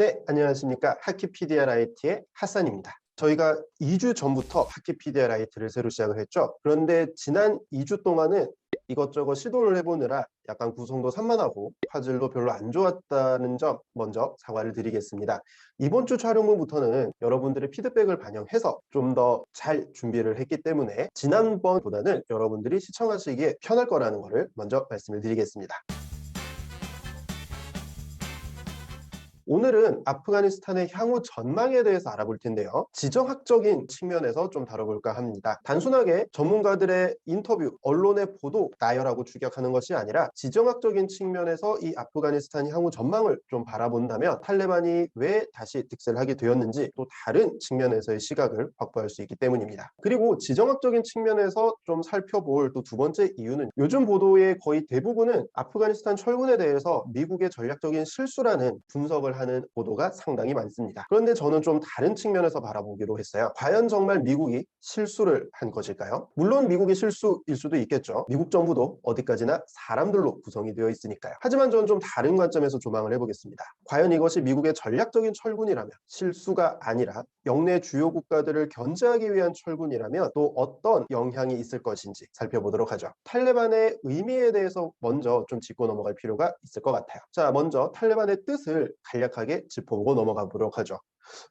네, 안녕하십니까. 하키피디아 라이트의 핫산입니다. 저희가 2주 전부터 하키피디아 라이트를 새로 시작을 했죠. 그런데 지난 2주 동안은 이것저것 시도를 해보느라 약간 구성도 산만하고 화질도 별로 안 좋았다는 점 먼저 사과를 드리겠습니다. 이번 주 촬영분부터는 여러분들의 피드백을 반영해서 좀 더 잘 준비를 했기 때문에 지난번보다는 여러분들이 시청하시기에 편할 거라는 것을 먼저 말씀을 드리겠습니다. 오늘은 아프가니스탄의 향후 전망에 대해서 알아볼 텐데요. 지정학적인 측면에서 좀 다뤄볼까 합니다. 단순하게 전문가들의 인터뷰, 언론의 보도, 나열하고 추격하는 것이 아니라 지정학적인 측면에서 이 아프가니스탄 향후 전망을 좀 바라본다면 탈레반이 왜 다시 득세를 하게 되었는지 또 다른 측면에서의 시각을 확보할 수 있기 때문입니다. 그리고 지정학적인 측면에서 좀 살펴볼 또 두 번째 이유는 요즘 보도의 거의 대부분은 아프가니스탄 철군에 대해서 미국의 전략적인 실수라는 분석을 하는 보도가 상당히 많습니다. 그런데 저는 좀 다른 측면에서 바라보기로 했어요. 과연 정말 미국이 실수를 한 것일까요? 물론 미국이 실수일 수도 있겠죠. 미국 정부도 어디까지나 사람들로 구성이 되어 있으니까요. 하지만 저는 좀 다른 관점에서 조망을 해보겠습니다. 과연 이것이 미국의 전략적인 철군이라면 실수가 아니라 영내 주요 국가들을 견제하기 위한 철군이라면 또 어떤 영향이 있을 것인지 살펴보도록 하죠. 탈레반의 의미에 대해서 먼저 좀 짚고 넘어갈 필요가 있을 것 같아요. 자, 먼저 탈레반의 뜻을 간략 하게 짚어보고 넘어가 보도록 하죠.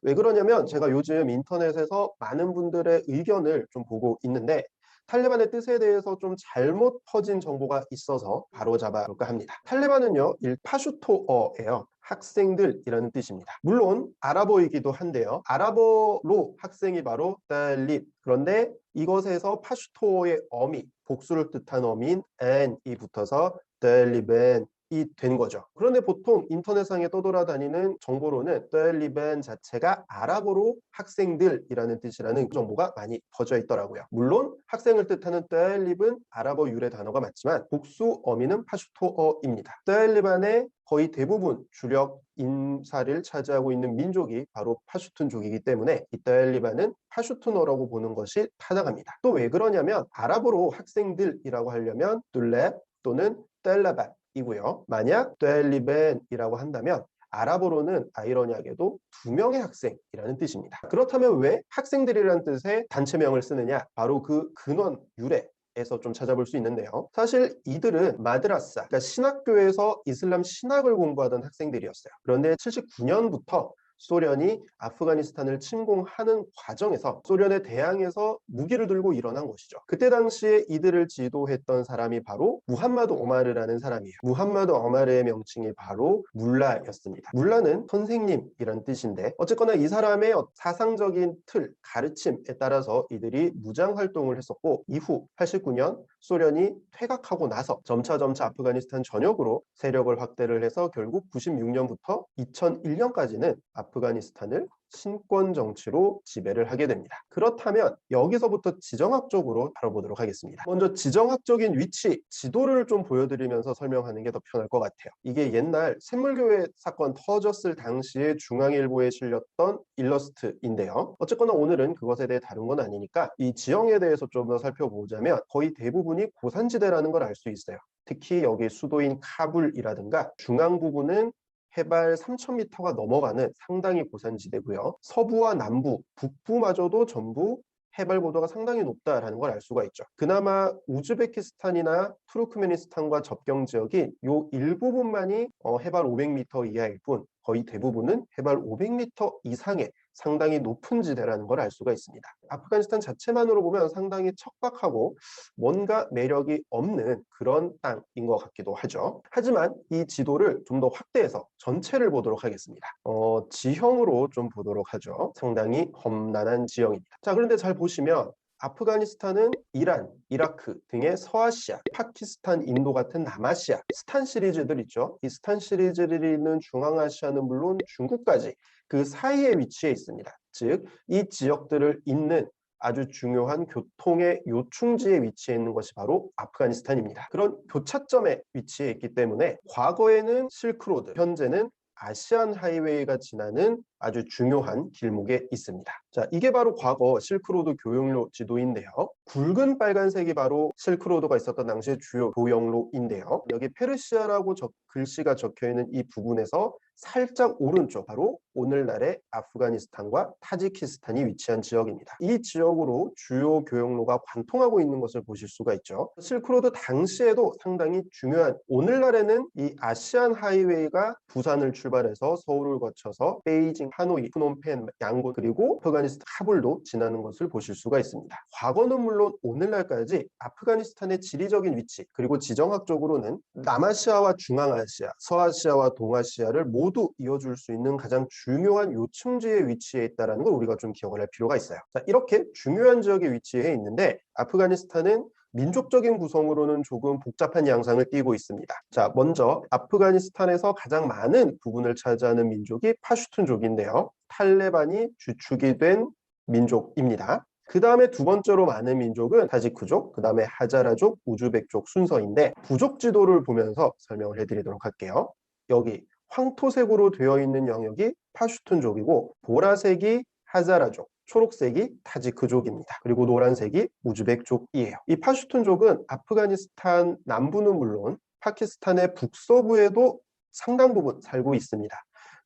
왜 그러냐면 제가 요즘 인터넷에서 많은 분들의 의견을 좀 보고 있는데 탈레반의 뜻에 대해서 좀 잘못 퍼진 정보가 있어서 바로 잡아볼까 합니다. 탈레반은요, 일 파슈토어예요. 학생들이라는 뜻입니다. 물론 아랍어이기도 한데요. 아랍어로 학생이 바로 딸립. 그런데 이것에서 파슈토어의 어미, 복수를 뜻한 어미인 n이 붙어서 딸리벤 이 된 거죠. 그런데 보통 인터넷상에 떠돌아다니는 정보로는 뜰리벤 자체가 아랍어로 학생들이라는 뜻이라는 정보가 많이 퍼져 있더라고요. 물론 학생을 뜻하는 뜰립은 아랍어 유래 단어가 맞지만 복수 어미는 파슈토어입니다. 뜰리반의 거의 대부분 주력 인사를 차지하고 있는 민족이 바로 파슈툰족이기 때문에 이 뜰리반은 파슈툰어라고 보는 것이 타당합니다. 또 왜 그러냐면 아랍어로 학생들이라고 하려면 둘렙 또는 뜰라반 이고요. 만약 델리벤이라고 한다면 아랍어로는 아이러니하게도 두 명의 학생이라는 뜻입니다. 그렇다면 왜 학생들이라는 뜻의 단체명을 쓰느냐? 바로 그 근원 유래 에서 좀 찾아볼 수 있는데요. 사실 이들은 마드라사, 그러니까 신학교에서 이슬람 신학을 공부하던 학생들이었어요. 그런데 79년부터 소련이 아프가니스탄을 침공하는 과정에서 소련에 대항해서 무기를 들고 일어난 것이죠. 그때 당시에 이들을 지도했던 사람이 바로 무함마드 오마르라는 사람이에요. 무함마드 오마르의 명칭이 바로 물라였습니다. 물라는 선생님이란 뜻인데 어쨌거나 이 사람의 사상적인 틀, 가르침에 따라서 이들이 무장 활동을 했었고 이후 89년 소련이 퇴각하고 나서 점차점차 아프가니스탄 전역으로 세력을 확대를 해서 결국 96년부터 2001년까지는 아프가니스탄을 신권 정치로 지배를 하게 됩니다. 그렇다면 여기서부터 지정학적으로 다뤄보도록 하겠습니다. 먼저 지정학적인 위치, 지도를 좀 보여드리면서 설명하는 게 더 편할 것 같아요. 이게 옛날 샘물교회 사건 터졌을 당시에 중앙일보에 실렸던 일러스트인데요. 어쨌거나 오늘은 그것에 대해 다룬 건 아니니까 이 지형에 대해서 좀 더 살펴보자면 거의 대부분이 고산지대라는 걸 알 수 있어요. 특히 여기 수도인 카불이라든가 중앙 부분은 해발 3,000m가 넘어가는 상당히 고산지대고요. 서부와 남부, 북부마저도 전부 해발 고도가 상당히 높다라는 걸 알 수가 있죠. 그나마 우즈베키스탄이나 투르크메니스탄과 접경 지역인 요 일부분만이 어, 해발 500m 이하일 뿐 거의 대부분은 해발 500m 이상의 상당히 높은 지대라는 걸 알 수가 있습니다. 아프가니스탄 자체만으로 보면 상당히 척박하고 뭔가 매력이 없는 그런 땅인 것 같기도 하죠. 하지만 이 지도를 좀 더 확대해서 전체를 보도록 하겠습니다. 어, 지형으로 좀 보도록 하죠. 상당히 험난한 지형입니다. 자, 그런데 잘 보시면 아프가니스탄은 이란, 이라크 등의 서아시아, 파키스탄, 인도 같은 남아시아, 스탄 시리즈들 있죠. 이 스탄 시리즈를 있는 중앙아시아는 물론 중국까지 그 사이에 위치해 있습니다. 즉, 이 지역들을 잇는 아주 중요한 교통의 요충지에 위치해 있는 것이 바로 아프가니스탄입니다. 그런 교차점에 위치해 있기 때문에 과거에는 실크로드, 현재는 아시안 하이웨이가 지나는 아주 중요한 길목에 있습니다. 자, 이게 바로 과거 실크로드 교역로 지도인데요. 굵은 빨간색이 바로 실크로드가 있었던 당시의 주요 교역로인데요. 여기 페르시아라고 적, 글씨가 적혀 있는 이 부분에서 살짝 오른쪽 바로 오늘날의 아프가니스탄과 타지키스탄이 위치한 지역입니다. 이 지역으로 주요 교역로가 관통하고 있는 것을 보실 수가 있죠. 실크로드 당시에도 상당히 중요한 오늘날에는 이 아시안 하이웨이가 부산을 출발해서 서울을 거쳐서 베이징, 하노이, 프놈펜, 양고 그리고 아프가니스탄 카불도 지나는 것을 보실 수가 있습니다. 과거는 물론 오늘날까지 아프가니스탄의 지리적인 위치 그리고 지정학적으로는 남아시아와 중앙아시아, 서아시아와 동아시아를 모두 이어줄 수 있는 가장 중요한 요충지에 위치해 있다는 걸 우리가 좀 기억을 할 필요가 있어요. 자, 이렇게 중요한 지역에 위치해 있는데 아프가니스탄은 민족적인 구성으로는 조금 복잡한 양상을 띠고 있습니다. 자, 먼저 아프가니스탄에서 가장 많은 부분을 차지하는 민족이 파슈툰족인데요. 탈레반이 주축이 된 민족입니다. 그 다음에 두 번째로 많은 민족은 타지크족, 그 다음에 하자라족, 우즈벡족 순서인데 부족 지도를 보면서 설명을 해드리도록 할게요. 여기 황토색으로 되어 있는 영역이 파슈툰족이고 보라색이 하자라족, 초록색이 타지크족입니다. 그리고 노란색이 우즈벡족이에요. 이 파슈툰족은 아프가니스탄 남부는 물론 파키스탄의 북서부에도 상당 부분 살고 있습니다.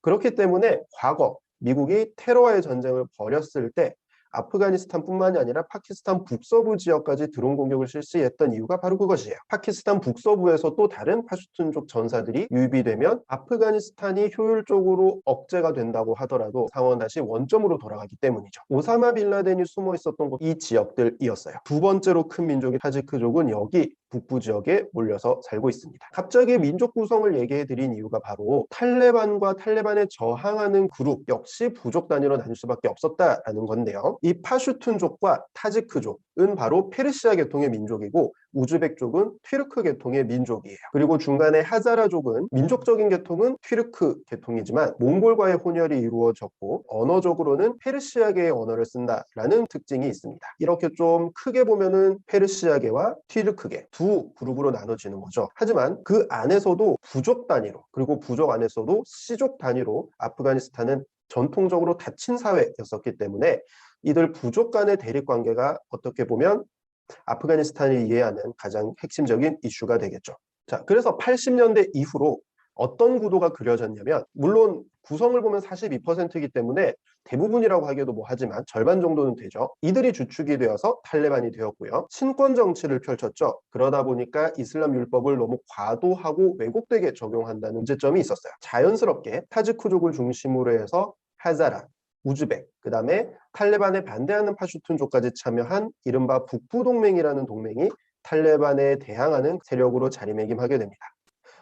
그렇기 때문에 과거 미국이 테러와의 전쟁을 벌였을 때 아프가니스탄뿐만이 아니라 파키스탄 북서부 지역까지 드론 공격을 실시했던 이유가 바로 그것이에요. 파키스탄 북서부에서 또 다른 파슈툰족 전사들이 유입되면 아프가니스탄이 효율적으로 억제가 된다고 하더라도 상황은 다시 원점으로 돌아가기 때문이죠. 오사마 빌라덴이 숨어 있었던 곳 이 지역들이었어요. 두 번째로 큰 민족이 타지크족은 여기 북부 지역에 몰려서 살고 있습니다. 갑자기 민족 구성을 얘기해 드린 이유가 바로 탈레반과 탈레반에 저항하는 그룹 역시 부족 단위로 나뉠 수밖에 없었다라는 건데요. 이 파슈툰족과 타지크족은 바로 페르시아 계통의 민족이고 우즈벡족은 튀르크 계통의 민족이에요. 그리고 중간에 하자라족은 민족적인 계통은 튀르크 계통이지만 몽골과의 혼혈이 이루어졌고 언어적으로는 페르시아계의 언어를 쓴다라는 특징이 있습니다. 이렇게 좀 크게 보면은 페르시아계와 튀르크계 두 그룹으로 나눠지는 거죠. 하지만 그 안에서도 부족 단위로 그리고 부족 안에서도 시족 단위로 아프가니스탄은 전통적으로 닫힌 사회였었기 때문에 이들 부족 간의 대립 관계가 어떻게 보면 아프가니스탄을 이해하는 가장 핵심적인 이슈가 되겠죠. 자, 그래서 80년대 이후로 어떤 구도가 그려졌냐면 물론 구성을 보면 42%이기 때문에 대부분이라고 하기에도 뭐 하지만 절반 정도는 되죠. 이들이 주축이 되어서 탈레반이 되었고요. 신권 정치를 펼쳤죠. 그러다 보니까 이슬람 율법을 너무 과도하고 왜곡되게 적용한다는 문제점이 있었어요. 자연스럽게 타지크족을 중심으로 해서 하자라, 우즈벡, 그 다음에 탈레반에 반대하는 파슈툰족까지 참여한 이른바 북부동맹이라는 동맹이 탈레반에 대항하는 세력으로 자리매김하게 됩니다.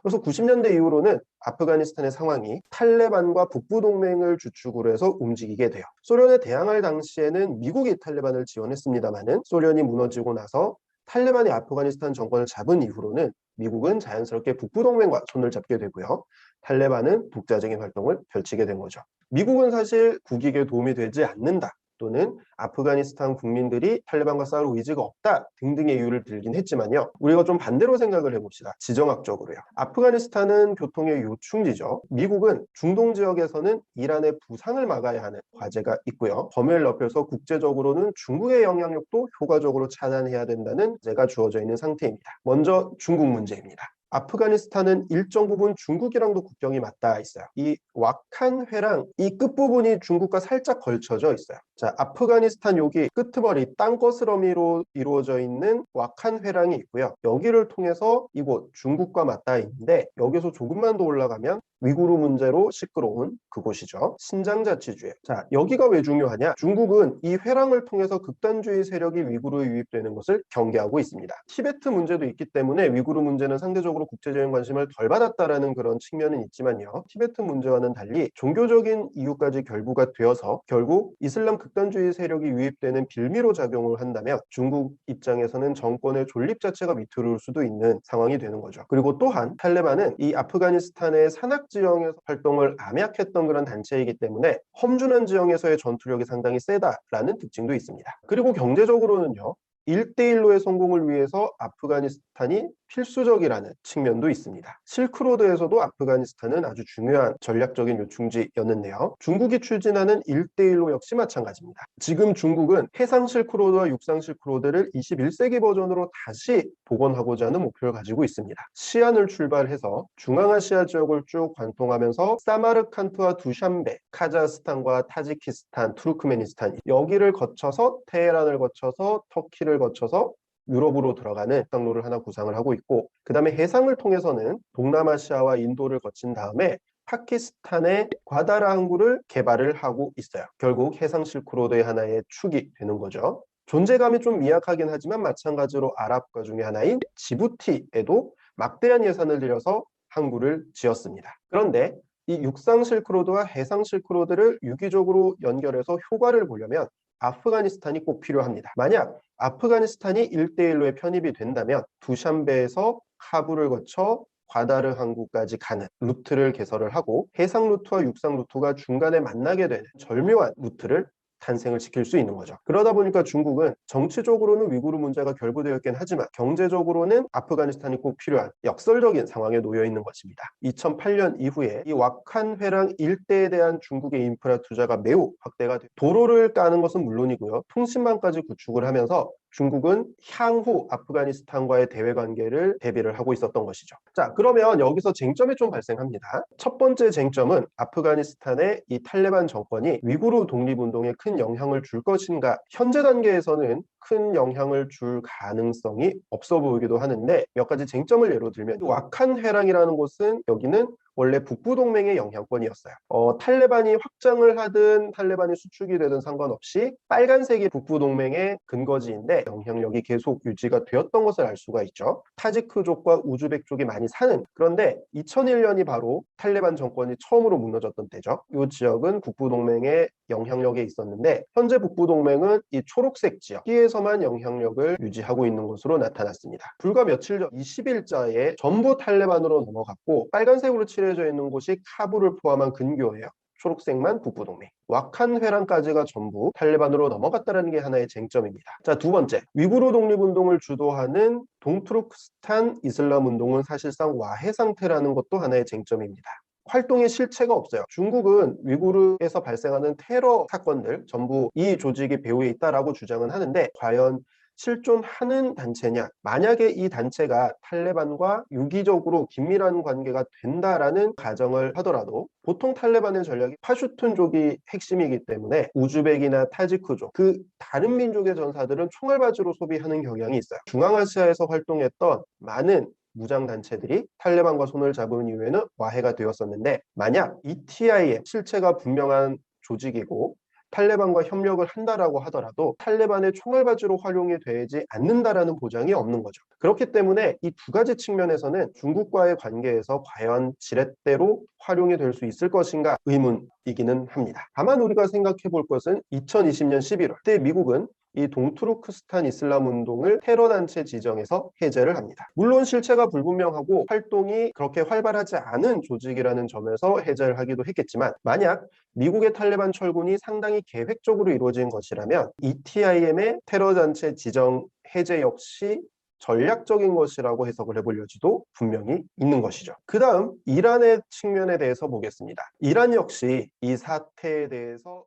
그래서 90년대 이후로는 아프가니스탄의 상황이 탈레반과 북부동맹을 주축으로 해서 움직이게 돼요. 소련에 대항할 당시에는 미국이 탈레반을 지원했습니다마는 소련이 무너지고 나서 탈레반이 아프가니스탄 정권을 잡은 이후로는 미국은 자연스럽게 북부동맹과 손을 잡게 되고요. 탈레반은 독자적인 활동을 펼치게 된 거죠. 미국은 사실 국익에 도움이 되지 않는다. 또는 아프가니스탄 국민들이 탈레반과 싸울 의지가 없다 등등의 이유를 들긴 했지만요. 우리가 좀 반대로 생각을 해봅시다. 지정학적으로요. 아프가니스탄은 교통의 요충지죠. 미국은 중동 지역에서는 이란의 부상을 막아야 하는 과제가 있고요. 범위를 넓혀서 국제적으로는 중국의 영향력도 효과적으로 차단해야 된다는 제가 주어져 있는 상태입니다. 먼저 중국 문제입니다. 아프가니스탄은 일정 부분 중국이랑도 국경이 맞닿아 있어요. 이 왁한 회랑 이 끝부분이 중국과 살짝 걸쳐져 있어요. 자, 아프가니스탄 여기 끄트머리 땅거스러미로 이루어져 있는 왁한 회랑이 있고요. 여기를 통해서 이곳 중국과 맞닿아 있는데 여기서 조금만 더 올라가면 위구르 문제로 시끄러운 그곳이죠. 신장자치주의. 자, 여기가 왜 중요하냐? 중국은 이 회랑을 통해서 극단주의 세력이 위구르에 유입되는 것을 경계하고 있습니다. 티베트 문제도 있기 때문에 위구르 문제는 상대적으로 국제적인 관심을 덜 받았다라는 그런 측면은 있지만요. 티베트 문제와는 달리 종교적인 이유까지 결부가 되어서 결국 이슬람 극 단주의 세력이 유입되는 빌미로 작용을 한다면 중국 입장에서는 정권의 존립 자체가 위태로울 수도 있는 상황이 되는 거죠. 그리고 또한 탈레반은 이 아프가니스탄의 산악 지형에서 활동을 암약했던 그런 단체이기 때문에 험준한 지형에서의 전투력이 상당히 세다라는 특징도 있습니다. 그리고 경제적으로는요. 1대1로의 성공을 위해서 아프가니스탄 아프가니스탄이 필수적이라는 측면도 있습니다. 실크로드에서도 아프가니스탄은 아주 중요한 전략적인 요충지였는데요. 중국이 추진하는 1대1로 역시 마찬가지입니다. 지금 중국은 해상 실크로드와 육상 실크로드를 21세기 버전으로 다시 복원하고자 하는 목표를 가지고 있습니다. 시안을 출발해서 중앙아시아 지역을 쭉 관통하면서 사마르칸트와 두샨베, 카자흐스탄과 타지키스탄, 투르크메니스탄 여기를 거쳐서 테헤란을 거쳐서 터키를 거쳐서 유럽으로 들어가는 항로를 하나 구상을 하고 있고 그 다음에 해상을 통해서는 동남아시아와 인도를 거친 다음에 파키스탄의 과다라 항구를 개발을 하고 있어요. 결국 해상 실크로드의 하나의 축이 되는 거죠. 존재감이 좀 미약하긴 하지만 마찬가지로 아랍과 중에 하나인 지부티에도 막대한 예산을 들여서 항구를 지었습니다. 그런데 이 육상 실크로드와 해상 실크로드를 유기적으로 연결해서 효과를 보려면 아프가니스탄이 꼭 필요합니다. 만약 아프가니스탄이 1대1로의 편입이 된다면 두샨베에서 카불을 거쳐 과다르 항구까지 가는 루트를 개설을 하고 해상 루트와 육상 루트가 중간에 만나게 되는 절묘한 루트를 탄생을 시킬 수 있는 거죠. 그러다 보니까 중국은 정치적으로는 위구르 문제가 결부되었긴 하지만 경제적으로는 아프가니스탄이 꼭 필요한 역설적인 상황에 놓여 있는 것입니다. 2008년 이후에 이 왁한 회랑 일대에 대한 중국의 인프라 투자가 매우 확대가 돼 도로를 까는 것은 물론이고요. 통신망까지 구축을 하면서 중국은 향후 아프가니스탄과의 대외 관계를 대비를 하고 있었던 것이죠. 자, 그러면 여기서 쟁점이 좀 발생합니다. 첫 번째 쟁점은 아프가니스탄의 이 탈레반 정권이 위구르 독립운동에 큰 영향을 줄 것인가? 현재 단계에서는 큰 영향을 줄 가능성이 없어 보이기도 하는데 몇 가지 쟁점을 예로 들면 왁한 회랑이라는 곳은 여기는 원래 북부 동맹의 영향권이었어요. 어, 탈레반이 확장을 하든 탈레반이 수축이 되든 상관없이 빨간색이 북부 동맹의 근거지인데 영향력이 계속 유지가 되었던 것을 알 수가 있죠. 타지크족과 우즈벡 족이 많이 사는 그런데 2001년이 바로 탈레반 정권이 처음으로 무너졌던 때죠. 이 지역은 북부 동맹의 영향력에 있었는데 현재 북부 동맹은 이 초록색 지역 여기에서만 영향력을 유지하고 있는 것으로 나타났습니다. 불과 며칠 전 20일자에 전부 탈레반으로 넘어갔고 빨간색으로 칠해져 있는 곳이 카불을 포함한 근교예요. 초록색만 북부동맹. 왁한 회랑까지가 전부 탈레반으로 넘어갔다는 게 하나의 쟁점입니다. 자, 두 번째. 위구르 독립운동을 주도하는 동투르크스탄 이슬람 운동은 사실상 와해 상태라는 것도 하나의 쟁점입니다. 활동의 실체가 없어요. 중국은 위구르에서 발생하는 테러 사건들 전부 이 조직이 배후에 있다라고 주장은 하는데 과연 실존하는 단체냐? 만약에 이 단체가 탈레반과 유기적으로 긴밀한 관계가 된다라는 가정을 하더라도 보통 탈레반의 전략이 파슈툰족이 핵심이기 때문에 우즈벡이나 타지크족 그 다른 민족의 전사들은 총알바지로 소비하는 경향이 있어요. 중앙아시아에서 활동했던 많은 무장 단체들이 탈레반과 손을 잡은 이후에는 와해가 되었었는데 만약 ETI의 실체가 분명한 조직이고 탈레반과 협력을 한다라고 하더라도 탈레반의 총알바지로 활용이 되지 않는다라는 보장이 없는 거죠. 그렇기 때문에 이 두 가지 측면에서는 중국과의 관계에서 과연 지렛대로 활용이 될 수 있을 것인가 의문이기는 합니다. 다만 우리가 생각해 볼 것은 2020년 11월 때 미국은 이 동투르크스탄 이슬람 운동을 테러 단체 지정해서 해제를 합니다. 물론 실체가 불분명하고 활동이 그렇게 활발하지 않은 조직이라는 점에서 해제를 하기도 했겠지만 만약 미국의 탈레반 철군이 상당히 계획적으로 이루어진 것이라면 ETIM의 테러 단체 지정 해제 역시 전략적인 것이라고 해석을 해볼 여지도 분명히 있는 것이죠. 그 다음 이란의 측면에 대해서 보겠습니다. 이란 역시 이 사태에 대해서